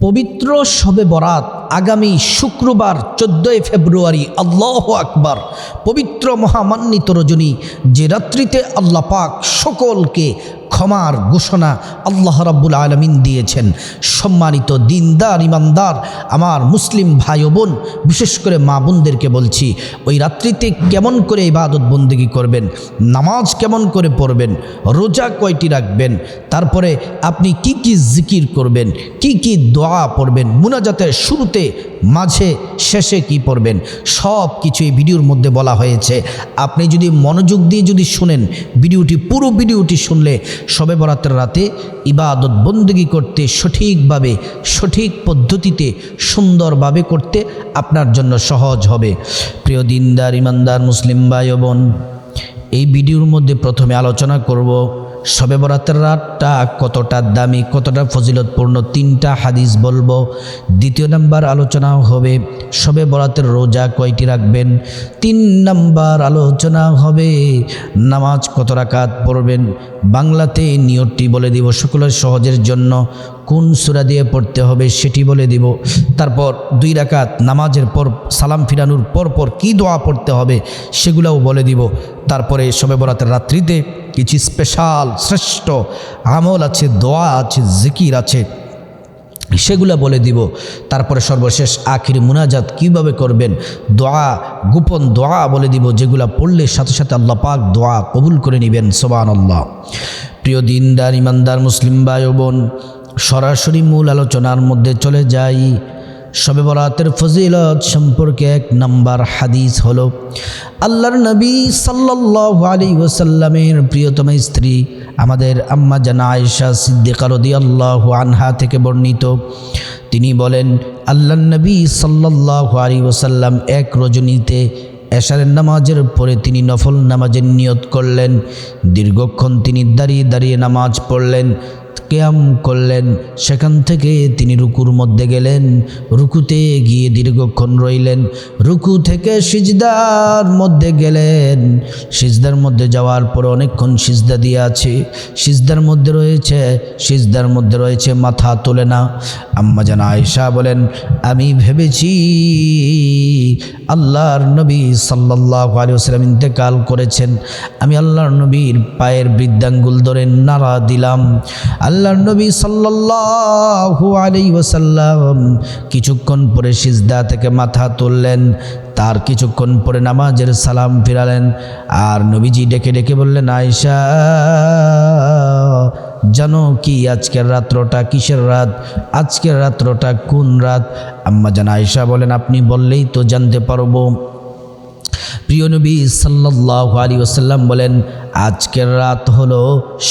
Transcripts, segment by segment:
পবিত্র শবে বরাত আগামী শুক্রবার চোদ্দোই ফেব্রুয়ারি আল্লাহ আকবার পবিত্র মহামান্বিত রজনী যে রাত্রিতে আল্লাহ পাক সকলকে ক্ষমার ঘোষণা আল্লাহ রাব্বুল আলমিন দিয়েছেন। সম্মানিত দিনদার, ইমানদার, আমার মুসলিম ভাই বোন, বিশেষ করে মা বোনদেরকে বলছি, ওই রাত্রিতে কেমন করে ইবাদত বন্দেগি করবেন, নামাজ কেমন করে পড়বেন, রোজা কয়টি রাখবেন, তারপরে আপনি কি কি জিকির করবেন, কি কি দোয়া পড়বেন, মুনাজাতের শুরুতে, মাঝে, শেষে কি পড়বেন, সব কিছু এই ভিডিওর মধ্যে বলা হয়েছে। আপনি যদি মনোযোগ দিয়ে যদি শুনেন, ভিডিওটি, পুরো ভিডিওটি শুনলে সবে বরাতের রাতে ইবাদত বন্দগি করতে, সঠিকভাবে, সঠিক পদ্ধতিতে, সুন্দরভাবে করতে আপনার জন্য সহজ হবে। প্রিয় দিনদার, ইমানদার, মুসলিম ভাই বোন, এই ভিডিওর মধ্যে প্রথমে আলোচনা করব শবে বরাতের রাতটা কতটা দামি, কতটা ফজিলতপূর্ণ, তিনটা হাদিস বলব। দ্বিতীয় নাম্বার আলোচনা হবে শবে বরাতের রোজা কয়টি রাখবেন? তিন নাম্বার আলোচনা হবে, নামাজ কত রাকাত পড়বেন? বাংলাতে নিয়তটি বলে দিব সকলের সহজের জন্য। কোন সুরা দিয়ে পড়তে হবে সেটি বলে দিব। তারপর দুই রাকাত নামাজের পর, সালাম ফিরানোর পর পর কী দোয়া পড়তে হবে সেগুলোও বলে দিব। তারপরে শবে বরাতের রাত্রিতে কিছু স্পেশাল শ্রেষ্ঠ আমল আছে, দোয়া আছে, জিকির আছে, সেগুলো বলে দিব। তারপরে সর্বশেষ আখির মুনাজাত কীভাবে করবেন? দোয়া, গোপন দোয়া বলে দিব, যেগুলো পড়লে সাথে সাথে আল্লাহ পাক দোয়া কবুল করে নেবেন সোবান আল্লাহ প্রিয় দিনদার, ইমানদার, মুসলিম ভাই বোন, সরাসরি মূল আলোচনার মধ্যে চলে যাই। শবে বরাতের ফজিলত সম্পর্কে এক নাম্বার হাদিস হলো, আল্লাহর নবী সাল্লাল্লাহু আলী ওসাল্লামের প্রিয়তম স্ত্রী আমাদের আম্মা জানা আয়েশা সিদ্দিকা আল্লাহ আনহা থেকে বর্ণিত। তিনি বলেন আল্লাহ নবী সাল্লাল্লাহু আলী ওসাল্লাম এক রজনীতে এশারের নামাজের পরে তিনি নফল নামাজের নিয়ত করলেন। দীর্ঘক্ষণ তিনি দাঁড়িয়ে দাঁড়িয়ে নামাজ পড়লেন। কেয়াম করলেন। সেখান থেকে তিনি রুকুর মধ্যে গেলেন। রুকুতে গিয়ে দীর্ঘক্ষণ রইলেন। রুকু থেকে সিজদার মধ্যে গেলেন। সিজদার মধ্যে যাওয়ার পর অনেকক্ষণ সিজদা দিয়ে আছে। সিজদার মধ্যে রয়েছে, সিজদার মধ্যে রয়েছে মাথা তোলে না। আম্মা জানা আয়সা বলেন, আমি ভেবেছি আল্লাহর নবী সাল্লাহ আলিয়াল্লাম ইন্তেকাল করেছেন। আমি আল্লাহর নবীর পায়ের বৃদ্ধাঙ্গুল ধরে নাড়া দিলাম। আল্লাহর নবী সাল্লাল্লাহু আলাইহি ওয়াসাল্লাম কিছুক্ষণ পরে সিজদা থেকে মাথা তুললেন, তার কিছুক্ষণ পরে নামাজের সালাম ফিরালেন আর নবীজি ডেকে ডেকে বললেন আয়সা জানো কি আজকের রাত্রটা কিসের রাত? আজকের রাত্রটা কোন রাত? আম্মা জান আয়সা বলেন, আপনি বললেই তো জানতে পারব। প্রিয় নবী সাল্লাহ আলী ওসাল্লাম বলেন আজকের রাত হলো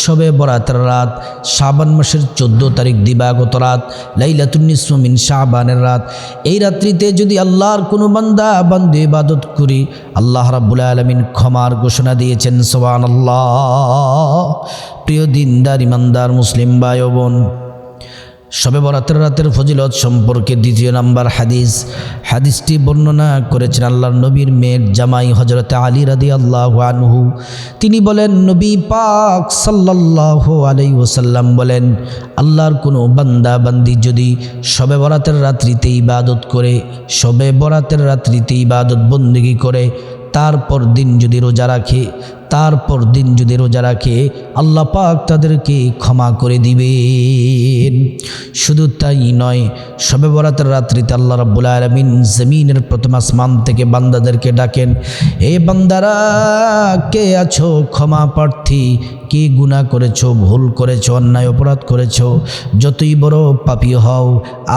শবে বরাতের রাত। শাবান মাসের চোদ্দ তারিখ দিবাগত রাত লাইলাতুন্নিসমিন শাহবানের রাত। এই রাত্রিতে যদি আল্লাহর কোনো বান্দা বান্দে ইবাদত করি, আল্লাহ রাবুল আলমিন ক্ষমার ঘোষণা দিয়েছেন সোবান আল্লাহ প্রিয় দিনদার, ইমানদার, মুসলিম ভাই বোন শবে বরাতের রাতের ফজিলত সম্পর্কে দ্বিতীয় নাম্বার হাদিস। হাদিসটি বর্ণনা করেছেন আল্লাহর নবীর মেয়ের জামাই হজরত আলী রাদি আল্লাহ আনহু। তিনি বলেন, নবী পাক সাল্লাহ আলাই ওসাল্লাম বলেন, আল্লাহর কোনো বান্দা বান্দি যদি শবে বরাতের রাত্রিতে ইবাদত করে শবে বরাতের রাত্রিতে ইবাদত বন্দিগি করে, তারপর দিন যদি রোজা রাখে তারপর দিন যদি রোজা রাখে, আল্লাহ পাক তাদেরকে ক্ষমা করে দিবেন। শুধু তাই নয়, সবে বরাতের রাত্রিতে আল্লাহ রাব্বুল আলমিন জমিনের প্রথম আসমান থেকে বান্দাদেরকে ডাকেন, এ বান্দারা, কে আছো? ক্ষমা প্রার্থী, কে গুণা করেছ? ভুল করেছ? অন্যায় অপরাধ করেছ? যতই বড় পাপি হও,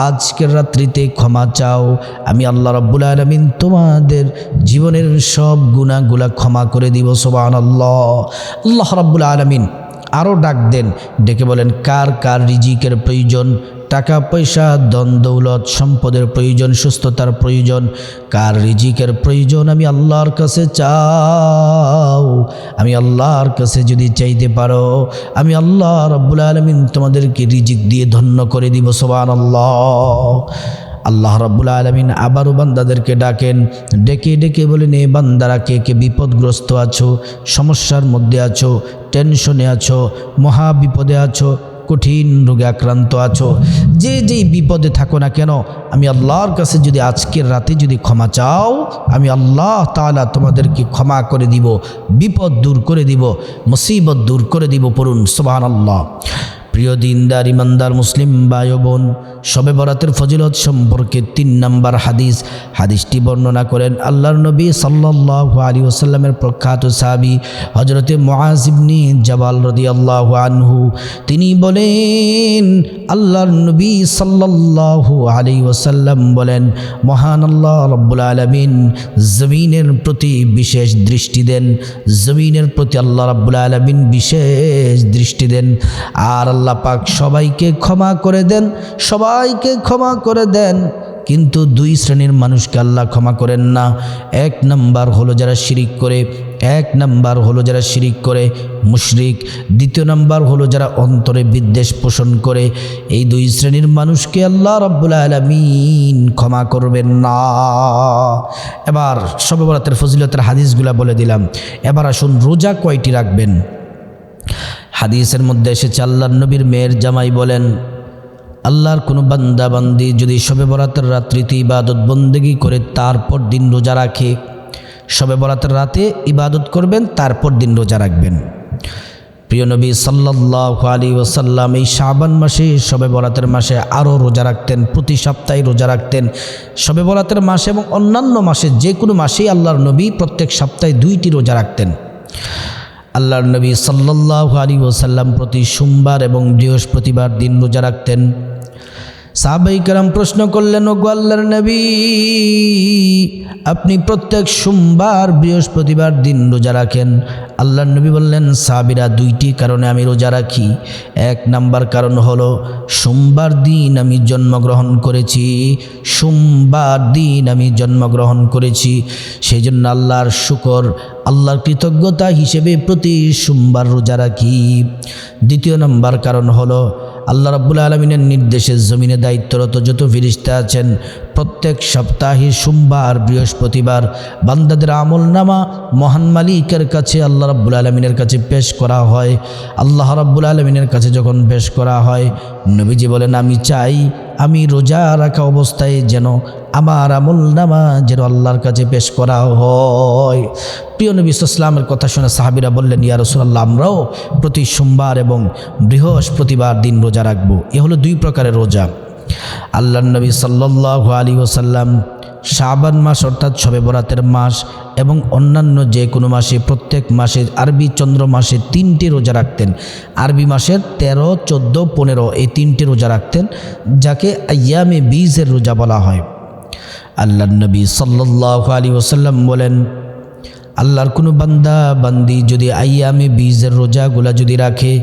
আজকের রাত্রিতে ক্ষমা চাও। আমি আল্লাহ রাব্বুল আলমিন তোমাদের জীবনের সব গুণাগুলা ক্ষমা করে দিব সোবান আল্লাহ আল্লাহ রাব্বুল আলমিন আরও ডাক দেন, ডেকে বলেন, কার কার রিজিকের প্রয়োজন? টাকা, পয়সা দন দৌলত, সম্পদের প্রয়োজন, সুস্থতার প্রয়োজন। কার রিজিকের প্রয়োজন? আমি আল্লাহর কাছে চাও। আমি আল্লাহর কাছে যদি চাইতে পারো, আমি আল্লাহ রব্বুল আলমিন তোমাদেরকে রিজিক দিয়ে ধন্য করে দিব সোবান আল্লাহ আল্লাহ রাব্বুল আলমিন আবারও বান্দাদেরকে ডাকেন, ডেকে ডেকে বলেন এ বান্দারা, কে কে বিপদগ্রস্ত আছো, সমস্যার মধ্যে আছো, টেনশনে আছো, মহা বিপদে আছো, কঠিন রোগে আক্রান্ত আছো, যে যেই বিপদে থাকো না কেন, আমি আল্লাহর কাছে যদি আজকের রাতে যদি ক্ষমা চাও, আমি আল্লাহ তাআলা তোমাদেরকে ক্ষমা করে দিব, বিপদ দূর করে দিব, মুসিবত দূর করে দিব, পড়ুন সুবহান আল্লাহ প্রিয় দিনদার, ইমানদার, মুসলিম ভাই বোন শবে বরাতের ফজিলত সম্পর্কে তিন নাম্বার হাদিস। হাদিসটি বর্ণনা করেন আল্লাহর নবী সাল্লাল্লাহু আলী ওসাল্লামের প্রখ্যাত সাহাবি হজরতে মোয়াজিবনি জবাল রদি আল্লাহ আনহু। তিনি বলেন, আল্লাহর নবী সাল্লাল্লাহু আলী ওসাল্লাম বলেন, মহান আল্লাহ রব্বুল আলমিন জমিনের প্রতি বিশেষ দৃষ্টি দেন। জমিনের প্রতি আল্লাহ রব্বুল আলমিন বিশেষ দৃষ্টি দেন। আর আল্লাহ পাক সবাইকে ক্ষমা করে দেন, সবাইকে ক্ষমা করে দেন। কিন্তু দুই শ্রেণির মানুষকে আল্লাহ ক্ষমা করেন না। এক নাম্বার হলো যারা শিরিক করে, এক নাম্বার হলো যারা শিরিক করে, মুশরিক। দ্বিতীয় নাম্বার হলো যারা অন্তরে বিদ্বেষ পোষণ করে। এই দুই শ্রেণির মানুষকে আল্লাহ রব্বুল আলমিন ক্ষমা করবেন না। এবার সবে বরাতের ফজিলতের হাদিসগুলা বলে দিলাম। এবার আসুন রোজা কয়টি রাখবেন? হাদিসের মধ্যে এসেছে, আল্লাহর নবীর মেয়ের জামাই বলেন, আল্লাহর কোনো বান্দা বান্দি যদি শবে বরাতের রাত্রিতে ইবাদত বন্দেগি করে তারপর দিন রোজা রাখে, শবে বরাতের রাতে ইবাদত করবেন, তারপর দিন রোজা রাখবেন। প্রিয় নবী সাল্লাহ আলী ওসাল্লাম এই শাবান মাসে, শবে বরাতের মাসে আরও রোজা রাখতেন, প্রতি সপ্তাহে রোজা রাখতেন। শবে বরাতের মাসে এবং অন্যান্য মাসে, যে কোনো মাসেই আল্লাহর নবী প্রত্যেক সপ্তাহে দুইটি রোজা রাখতেন। আল্লাহর নবী সাল্লাহ আলী ওসাল্লাম প্রতি সোমবার এবং বৃহস্পতিবার দিন রোজা রাখতেন। সাহাবাই কারাম প্রশ্ন করলেন ও আল্লাহর নবী, আপনি প্রত্যেক সোমবার বৃহস্পতিবার দিন রোজা রাখেন? আল্লাহর নবী বললেন সাবিরা দুইটি কারণে আমি রোজা রাখি। এক নাম্বার কারণ হলো, সোমবার দিন আমি জন্মগ্রহণ করেছি, সোমবার দিন আমি জন্মগ্রহণ করেছি। সেই জন্য আল্লাহর শুকর আল্লাহর কৃতজ্ঞতা হিসেবে প্রতি সোমবার রোজা রাখি। দ্বিতীয় নম্বর কারণ হলো, আল্লাহ রাব্বুল আলমিনের নির্দেশে জমিনে দায়িত্বরত যত ফিরিস্তা আছেন, প্রত্যেক সপ্তাহে সোমবার, বৃহস্পতিবার বান্দাদের আমল নামা মহান মালিকের কাছে আল্লাহ রাব্বুল আলমিনের কাছে পেশ করা হয়। আল্লাহ রাব্বুল আলমিনের কাছে যখন পেশ করা হয়, নবীজি বলেন, আমি চাই, আমি রোজা রাখা অবস্থায় যেন আমার আমল নামা যেন আল্লাহর কাছে পেশ করা হয়। প্রিয় নবী ইসলামের কথা শুনে সাহাবিরা বললেন, ইয়া রসুল্লাহ আমরাও প্রতি সোমবার এবং বৃহস্পতিবার দিন রোজা রাখব। এ হলো দুই প্রকারের রোজা। আল্লাহ নবী সাল্লাহ আলী ওসাল্লাম শাবান মাস অর্থাৎ শবে বরাতের মাস এবং অন্যান্য যে কোনো মাসে, প্রত্যেক মাসে আরবি চন্দ্র মাসে তিনটি রোজা রাখতেন। আরবি মাসের তেরো, চোদ্দ, পনেরো এই তিনটি রোজা রাখতেন, যাকে আয়ামে বীজের রোজা বলা হয়। আল্লাহ নবী সাল্লাহ আলী ওসাল্লাম বলেন, আল্লাহর কোনো বান্দা, বান্দি যদি আইয়ামে বীজের রোজাগুলা যদি রাখে,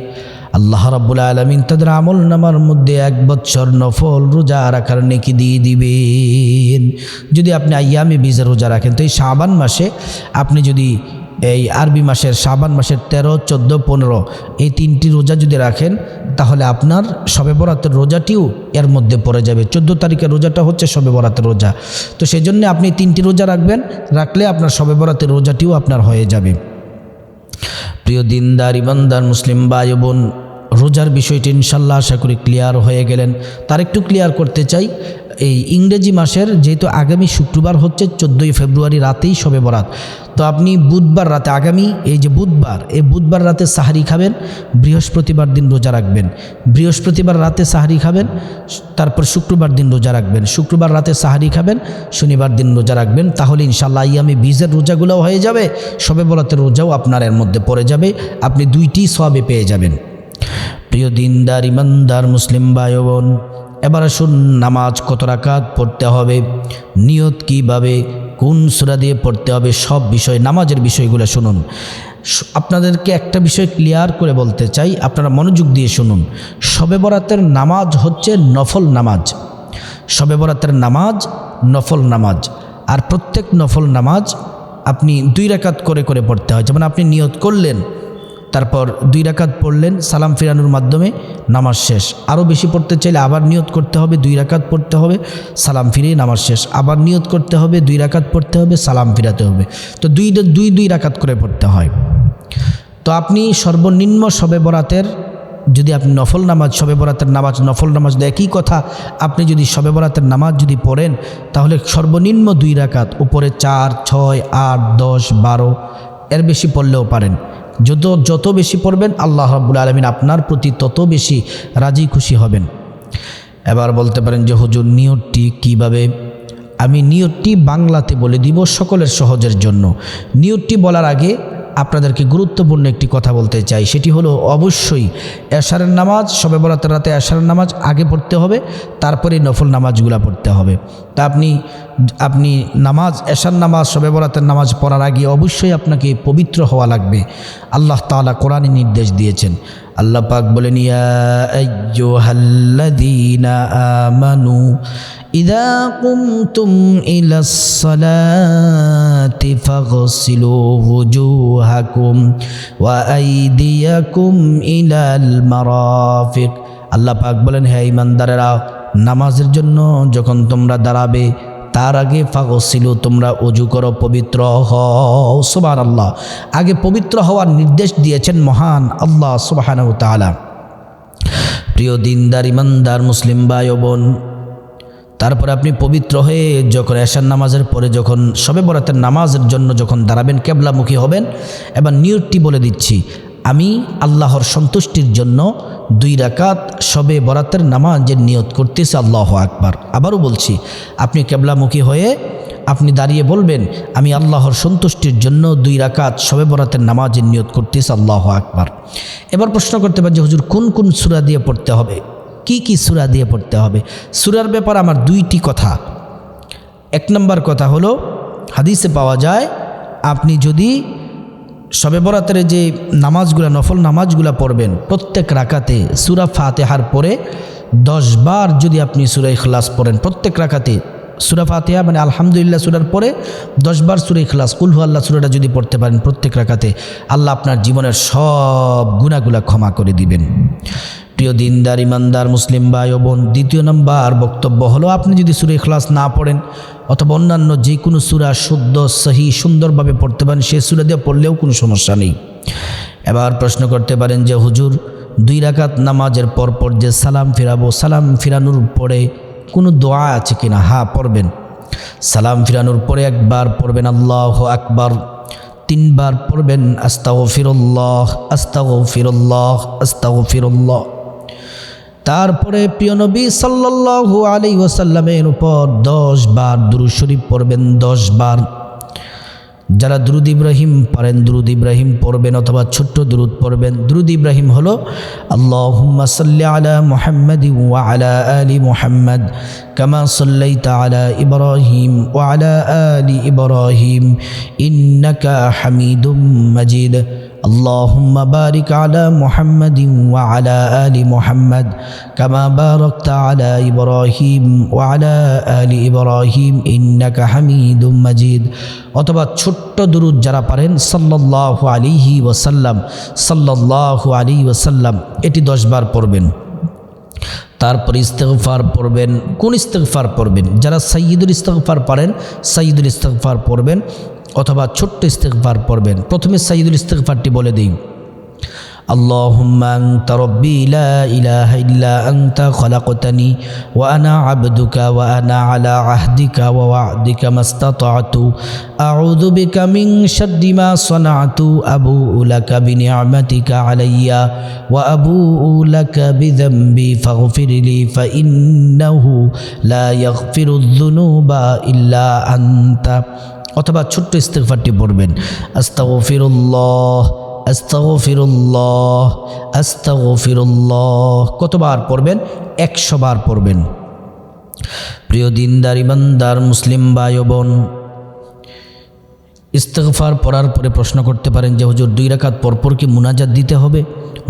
আল্লাহ রাবুল আলমিন তাদের আমল নামার মধ্যে এক বছর নফল রোজা রাখার নেকি দিয়ে দিবেন। যদি আপনি আইয়ামে বীজের রোজা রাখেন, তো এই শাবান মাসে আপনি যদি এই আরবি মাসের শাবান মাসের তেরো, চোদ্দ, পনেরো এই তিনটি রোজা যদি রাখেন, তাহলে আপনার শবে বরাতের রোজাটিও এর মধ্যে পড়ে যাবে। চোদ্দ তারিখের রোজাটা হচ্ছে শবে বরাতের রোজা। তো সেই জন্য আপনি তিনটি রোজা রাখবেন, রাখলে আপনার শবে বরাতের রোজাটিও আপনার হয়ে যাবে। প্রিয় দিনদার ইমানদার মুসলিম ভাই বোন, রোজার বিষয়টি ইনশাল্লাহ আশা করি ক্লিয়ার হয়ে গেলেন। তার একটু ক্লিয়ার করতে চাই এই ইংরেজি মাসের যেহেতু আগামী শুক্রবার হচ্ছে চোদ্দোই ফেব্রুয়ারি রাতেই শবে বরাত। তো আপনি বুধবার রাতে আগামী, এই যে বুধবার, এই বুধবার রাতে সাহারি খাবেন, বৃহস্পতিবার দিন রোজা রাখবেন। বৃহস্পতিবার রাতে সাহারি খাবেন, তারপর শুক্রবার দিন রোজা রাখবেন। শুক্রবার রাতে সাহারি খাবেন, শনিবার দিন রোজা রাখবেন। তাহলে ইনশাল্লাহ আমি বীজের রোজাগুলোও হয়ে যাবে, শবে বরাতের রোজাও আপনার এর মধ্যে পড়ে যাবে, আপনি দুইটি সবে পেয়ে যাবেন। প্রিয় দিনদার, ইমানদার, মুসলিম ভাই বোন এবার আসুন নামাজ কত রাকাত পড়তে হবে, নিয়ত কীভাবে, কোন সুরা দিয়ে পড়তে হবে, সব বিষয়, নামাজের বিষয়গুলো শুনুন। আপনাদেরকে একটা বিষয় ক্লিয়ার করে বলতে চাই, আপনারা মনোযোগ দিয়ে শুনুন। শবে বরাতের নামাজ হচ্ছে নফল নামাজ। শবে বরাতের নামাজ, নফল নামাজ। আর প্রত্যেক নফল নামাজ আপনি দুই রাকাত করে করে পড়তে হয়। যেমন আপনি নিয়ত করলেন তারপর দুই রাকাত পড়লেন, সালাম ফিরানোর মাধ্যমে নামাজ শেষ। আরও বেশি পড়তে চাইলে আবার নিয়ত করতে হবে, দুই রাকাত পড়তে হবে, সালাম ফিরিয়ে নামাজ শেষ। আবার নিয়ত করতে হবে, দুই রাকাত পড়তে হবে, সালাম ফিরাতে হবে। তো দুই দুই দুই রাকাত করে পড়তে হয়। তো আপনি সর্বনিম্ন সবে বরাতের, যদি আপনি নফল নামাজ, শবে বরাতের নামাজ, নফল নামাজ একই কথা, আপনি যদি শবে বরাতের নামাজ যদি পড়েন, তাহলে সর্বনিম্ন দুই রাকাত, উপরে চার, ছয়, আট, দশ, বারো, এর বেশি পড়লেও পারেন। যত যত বেশি পড়বেন, আল্লাহ রাব্বুল আলমিন আপনার প্রতি তত বেশি রাজি খুশি হবেন। এবার বলতে পারেন যে, হুজুর, নিয়তটি কীভাবে? আমি নিয়তটি বাংলাতে বলে দিব সকলের সহজের জন্য। নিয়তটি বলার আগে আপনাদেরকে গুরুত্বপূর্ণ একটি কথা বলতে চাই। সেটি হলো, অবশ্যই এশারের নামাজ, সবে বরাতের রাতে এশারের নামাজ আগে পড়তে হবে, তারপরে নফল নামাজগুলা পড়তে হবে। তা আপনি আপনি নামাজ, এশার নামাজ, সবে বরাতের নামাজ পড়ার আগে অবশ্যই আপনাকে পবিত্র হওয়া লাগবে। আল্লাহ তাআলা কোরআনে নির্দেশ দিয়েছেন। আল্লাহ পাক বলেন, ইয়া আমানু ইযা কুমতুম ইলাস সালাতি ফাগসিলু ওয়া আইদিয়াকুম ইলাল মারাফিক। আল্লাহ পাক বলেন, হে ইমানদারেরা নামাজের জন্য যখন তোমরা দাঁড়াবে, তার আগে ফাগসিল, তোমরা অজু করো, পবিত্র হও। সুবাহ আল্লাহ আগে পবিত্র হওয়ার নির্দেশ দিয়েছেন মহান আল্লাহ সুবাহান তালা প্রিয় দিনদার ইমানদার মুসলিম ভাই বোন তারপরে আপনি পবিত্র হয়ে যখন এশার নামাজের পরে যখন সবে বরাতের নামাজের জন্য যখন দাঁড়াবেন, কেবলামুখী হবেন, এবার নিয়তটি বলে দিচ্ছি। আমি আল্লাহর সন্তুষ্টির জন্য দুই রাকাত সবে বরাতের নামাজের নিয়ত করতেছে, আল্লাহ আকবার। আবারও বলছি, আপনি কেবলামুখী হয়ে আপনি দাঁড়িয়ে বলবেন, আমি আল্লাহর সন্তুষ্টির জন্য দুই রাকাত সবে বরাতের নামাজের নিয়ত করতেছে, আল্লাহ আকবার। এবার প্রশ্ন করতে পারেন যে হুজুর, কোন কোন সুরা দিয়ে পড়তে হবে? কি কি সুরা দিয়ে পড়তে হবে? সুরার ব্যাপার আমার দুইটি কথা। এক নম্বর কথা হলো, হাদিসে পাওয়া যায়, আপনি যদি শবে বরাতের যে নামাজগুলা, নফল নামাজগুলা পড়বেন, প্রত্যেক রাকাতে সুরা ফাতেহার পরে দশ বার যদি আপনি সুরা ইখলাস পড়েন, প্রত্যেক রাকাতে সুরা ফাতেহা মানে আলহামদুলিল্লাহ সুরার পরে দশবার সুরা ইখলাস কুলহু আল্লাহ সুরাটা যদি পড়তে পারেন, প্রত্যেক রাকাতে আল্লাহ আপনার জীবনের সব গুণাগুলা ক্ষমা করে দিবেন। প্রিয় দিনদার, ইমানদার, মুসলিম ভাই ও বোন, দ্বিতীয় নম্বর বক্তব্য হলো, আপনি যদি সুরে ইখলাস না পড়েন অথবা অন্যান্য যে কোনো সুরা শুদ্ধ, সহি, সুন্দরভাবে পড়তে পারেন, সে সুরা দিয়ে পড়লেও কোনো সমস্যা নেই। এবার প্রশ্ন করতে পারেন যে, হুজুর, দুই রাকাত নামাজের পরপর যে সালাম ফিরাবো, সালাম ফিরানোর পরে কোনো দোয়া আছে কিনা হ্যাঁ পড়বেন। সালাম ফিরানোর পরে একবার পড়বেন, আল্লাহ আকবার। তিনবার পড়বেন আস্তাও ফিরল্লাহ আস্তাও ফিরল্লাহ আস্তাও ফিরল্লাহ তারপরে প্রিয় নবী সাল্লাল্লাহু আলী ওসাল্লামের উপর দশ বার দুরুদ শরীফ পড়বেন, দশ বার। যারা দুরুদ ইব্রাহিম পারেন, দুরুদ ইব্রাহিম পড়বেন অথবা ছোট্ট দুরুদ পড়বেন, দুরুদ ইব্রাহিম হলো আল্লাহুম্মা সাল্লি আলা মুহাম্মাদ ওয়া আলা আলি মুহাম্মাদ কামা সাল্লাইতা আলা ইব্রাহিম ওয়া আলা আলি ইব্রাহিম ইন্নাকা হামিদুম মাজিদ। اللهم بارك على محمد وعلى آل محمد كما باركت على إبراهيم وعلى آل إبراهيم إنك حميد مجيد অথবা ছোট্ট দুরুদ যারা পারেন সাল্লাল্লাহু আলাইহি ওয়াসাল্লাম সাল্লাল্লাহু আলাইহি ওয়াসাল্লাম এটি দশবার পড়বেন তারপর ইস্তেগফার পড়বেন কোন ইস্তেগফার পড়বেন যারা সাইয়দুল ইস্তেগফার পারেন সাইয়দুল ইস্তেগফার পড়বেন অথবা ছোট্ট ইস্তেগফার পড়বেন প্রথমে সাইয়দুল ইস্তেগফারটি বলে দিই اللهم أنت ربي لا إله إلا أنت خلقتني وأنا عبدك وأنا على عهدك ووعدك ما استطعت أعوذ بك من شر ما صنعت أبوء لك بنعمتك علي وأبوء لك بذنبي فاغفر لي فإنه لا يغفر الذنوب إلا أنت অথবা ছোট্ট ইস্তেফারটি পড়বেন। আস্তাগফিরুল্লাহ আস্তাগফিরুল্লাহ আস্তাগফিরুল্লাহ। কতবার পড়বেন? একশো বার পড়বেন। প্রিয় দিনদার ইমানদার মুসলিম ভাই বোন ইস্তেগফার পড়ার পরে প্রশ্ন করতে পারেন যে, হুজুর, দুই রাকাত পরপর কি মুনাজাত দিতে হবে?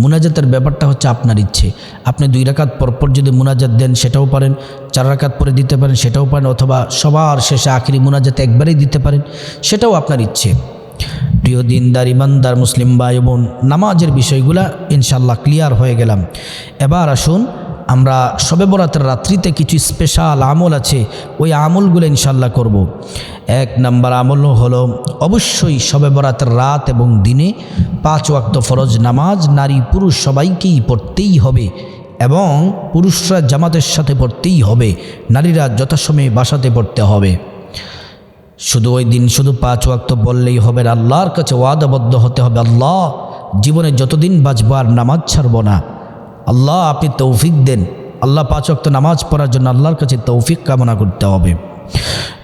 মুনাজাতের ব্যাপারটা হচ্ছে আপনার ইচ্ছে। আপনি দুই রাকাত পরপর যদি মুনাজাত দেন, সেটাও পারেন। চার রাকাত পরে দিতে পারেন, সেটাও পারেন। অথবা সবার শেষে আখেরি মুনাজাত একবারেই দিতে পারেন, সেটাও আপনার ইচ্ছে। প্রিয় দিনদার, ইমানদার, মুসলিম ভাই বোন, নামাজের বিষয়গুলা ইনশাল্লাহ ক্লিয়ার হয়ে গেলাম। এবার আসুন আমরা সবে বরাতের রাত্রিতে কিছু স্পেশাল আমল আছে, ওই আমলগুলো ইনশাল্লাহ করব। এক নাম্বার আমল হলো, অবশ্যই সবে বরাতের রাত এবং দিনে পাঁচ ওয়াক্ত ফরজ নামাজ নারী পুরুষ সবাইকেই পড়তেই হবে এবং পুরুষরা জামাতের সাথে পড়তেই হবে, নারীরা যথাসময়ে বাসাতে পড়তে হবে শুধু ওই দিন শুধু পাঁচ ওয়াক্ত বললেই হবে আল্লাহর কাছে ওয়াদাবদ্ধ হতে হবে, আল্লাহ জীবনে যতদিন বাঁচবো আর নামাজ ছাড়ব না আল্লাহ আপনি তৌফিক দেন। আল্লাহ পাঁচ ওয়াক্ত নামাজ পড়ার জন্য আল্লাহর কাছে তৌফিক কামনা করতে হবে।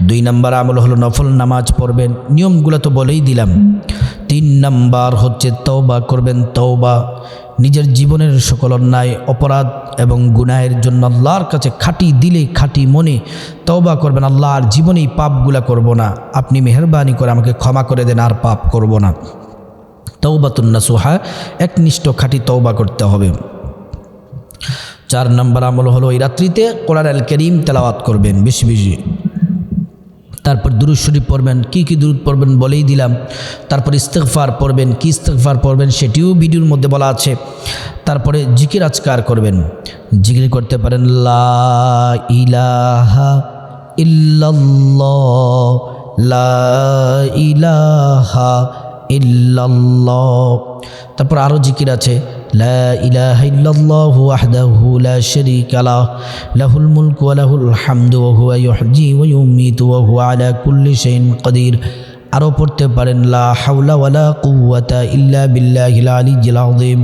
দুই নাম্বার আমল হলো নফল নামাজ পড়বেন। নিয়মগুলো তো বলেই দিলাম। তিন নাম্বার হচ্ছে তওবা করবেন। তওবা নিজের জীবনের সকল অন্যায়, অপরাধ এবং গুনাহের জন্য আল্লাহর কাছে খাঁটি দিলে, খাঁটি মনে তওবা করবেন। আল্লাহ আর জীবনেই পাপগুলা করব না। আপনি মেহরবানি করে আমাকে ক্ষমা করে দেন, আর পাপ করব না। তৌবাতুন্না সুহা একনিষ্ঠ খাঁটি তওবা করতে হবে। চার নম্বর আমল হলো এই রাত্রিতে কোরআন আল করিম তেলাওয়াত করবেন, বেশি বেশি। তারপর দুরুদ শরীফ পড়বেন, কি কি দুরুদ পড়বেন বলেই দিলাম। তারপর ইস্তেকফার পড়বেন, কি ইস্তেকফার পড়বেন সেটিও ভিডিওর মধ্যে বলা আছে। তারপরে জিকির আজকার করবেন। জিকির করতে পারেন, লা ইলাহা ইল্লাল্লাহ, লা ইলাহা তারপর আরও জিকির আছে ওয়াহদাহু লা শারীকা লাহ লাহুল মুলকু ওয়া লাহুল হামদু ওয়া হুয়া ইউহয়ি ওয়া ইউমীতু ওয়া হুয়া আলা কুল্লি শাইইন কাদির আরও পড়তে পারেন, লা হাওলা ওয়ালা কুওয়াতা ইল্লা বিল্লাহিল আলিয়্যিল আযীম।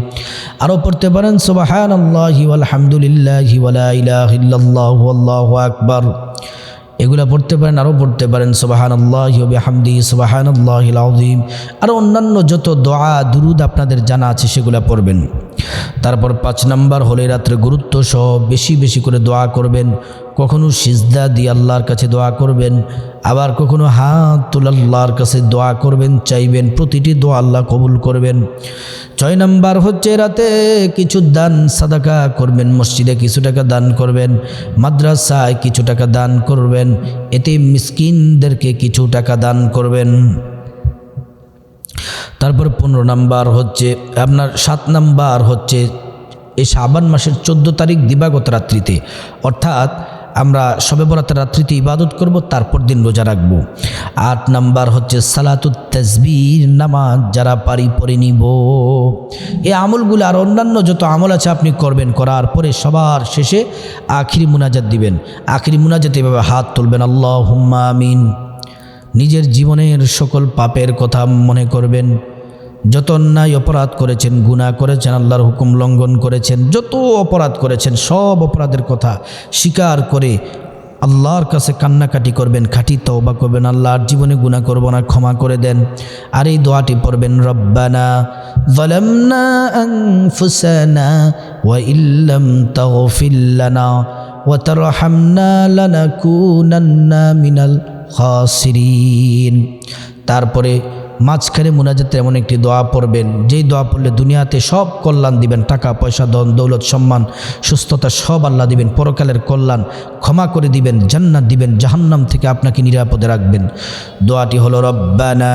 আরও পড়তে পারেন, সুবহানাল্লাহি ওয়াল হামদুলিল্লাহি ওয়া লা ইলাহা ইল্লাল্লাহু আল্লাহু আকবার। এগুলা পড়তে পারেন আরও পড়তে পারেন সুবাহান আল্লাহ হামদি সুবাহান আল্লাহ আউজিম আরও অন্যান্য যত দোয়া, দুরুদ আপনাদের জানা আছে, সেগুলো পড়বেন। তারপর পাঁচ নাম্বার হলে রাত্রে গুরুত্ব সহ বেশি বেশি করে দোয়া করবেন। কখনো সিজদা দিয়ে আল্লাহর কাছে দোয়া করবেন। আবার কখনো হাত তুল আল্লাহর কাছে দোয়া করবেন, চাইবেন, প্রতিটি দোয়া আল্লাহ কবুল করবেন। ছয় নাম্বার হচ্ছে রাতে কিছু দান, সাদাকা করবেন, মসজিদে কিছু টাকা দান করবেন, মাদ্রাসায় কিছু টাকা দান করবেন এতে মিসকিনদেরকে কিছু টাকা দান করবেন। তারপর পনেরো নাম্বার হচ্ছে, আপনার সাত নাম্বার হচ্ছে এই শাবান মাসের চোদ্দ তারিখ দিবাগত রাত্রিতে। অর্থাৎ আমরা সবে বরাতের রাত্রিতে ইবাদত করব, তারপর দিন রোজা রাখব। আট নাম্বার হচ্ছে সালাতুত তসবির নামাজ যারা পারি পরে নিব। এই আমলগুলো আর অন্যান্য যত আমল আছে আপনি করবেন, করার পরে সবার শেষে আখিরি মুনাজাত দিবেন। আখিরি মুনাজাত এভাবে হাত তুলবেন আল্লাহ হুম্মা আমিন। নিজের জীবনের সকল পাপের কথা মনে করবেন যত অন্যায় অপরাধ করেছেন গুণা করেছেন আল্লাহর হুকুম লঙ্ঘন করেছেন যত অপরাধ করেছেন সব অপরাধের কথা স্বীকার করে আল্লাহর কাছে কান্নাকাটি করবেন খাটি তওবা করবেন আল্লাহর জীবনে গুণা করব না ক্ষমা করে দেন আর এই দোয়াটি পড়বেন রব্বানা ظلمنا أنفسنا وإن لم تغفر لنا ওয়াতারহামনা লানাকুনান্না মিনাল খাসিরিন তারপরে মাঝখানে মুনাজাতে এমন একটি দোয়া পড়বেন। যেই দোয়া পড়লে দুনিয়াতে সব কল্যাণ দিবেন, টাকা, পয়সা, ধন, দৌলত, সম্মান, সুস্থতা সব আল্লাহ দিবেন, পরকালের কল্যাণ ক্ষমা করে দিবেন, জান্নাত দিবেন, জাহান্নাম থেকে আপনাকে নিরাপদে রাখবেন। দোয়াটি হলো, রব্বানা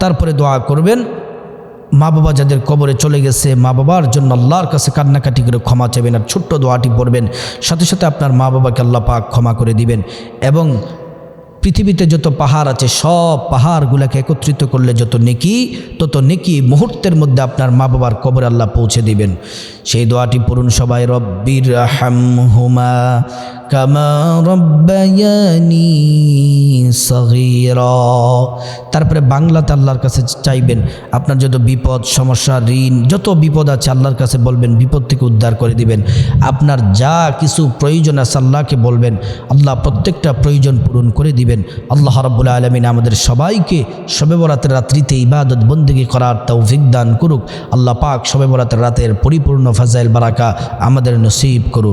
তারপরে দোয়া করবেন মা বাবা যাদের কবরে চলে গেছে, মা বাবার জন্য আল্লাহর কাছে কান্নাকাটি করে ক্ষমা চাইবেন আর ছোট্ট দোয়াটি পড়বেন। সাথে সাথে আপনার মা বাবাকে আল্লাহ পাক ক্ষমা করে দিবেন এবং পৃথিবীতে যত পাহাড় আছে, সব পাহাড়গুলোকে একত্রিত করলে যত নেকি, তত নেকি মুহূর্তের মধ্যে আপনার মা বাবার কবরে আল্লাহ পৌঁছে দিবেন। সেই দোয়াটি পড়ুন সবাই, রব্বির হাম তারপরে বাংলাতে আল্লাহর কাছে চাইবেন, আপনার যত বিপদ, সমস্যা, ঋণ, যত বিপদ আছে আল্লাহর কাছে বলবেন, বিপদ থেকে উদ্ধার করে দিবেন। আপনার যা কিছু প্রয়োজন আছে আল্লাহকে বলবেন, আল্লাহ প্রত্যেকটা প্রয়োজন পূরণ করে দিবেন। আল্লাহ রাব্বুল আলমিন আমাদের সবাইকে শবে বরাতের রাত্রিতে ইবাদত বন্দিগি করার তৌফিক দান করুক। আল্লাহ পাক শবে বরাতের রাতের পরিপূর্ণ ফাজাইল বারাকা আমাদের নসিব করুন।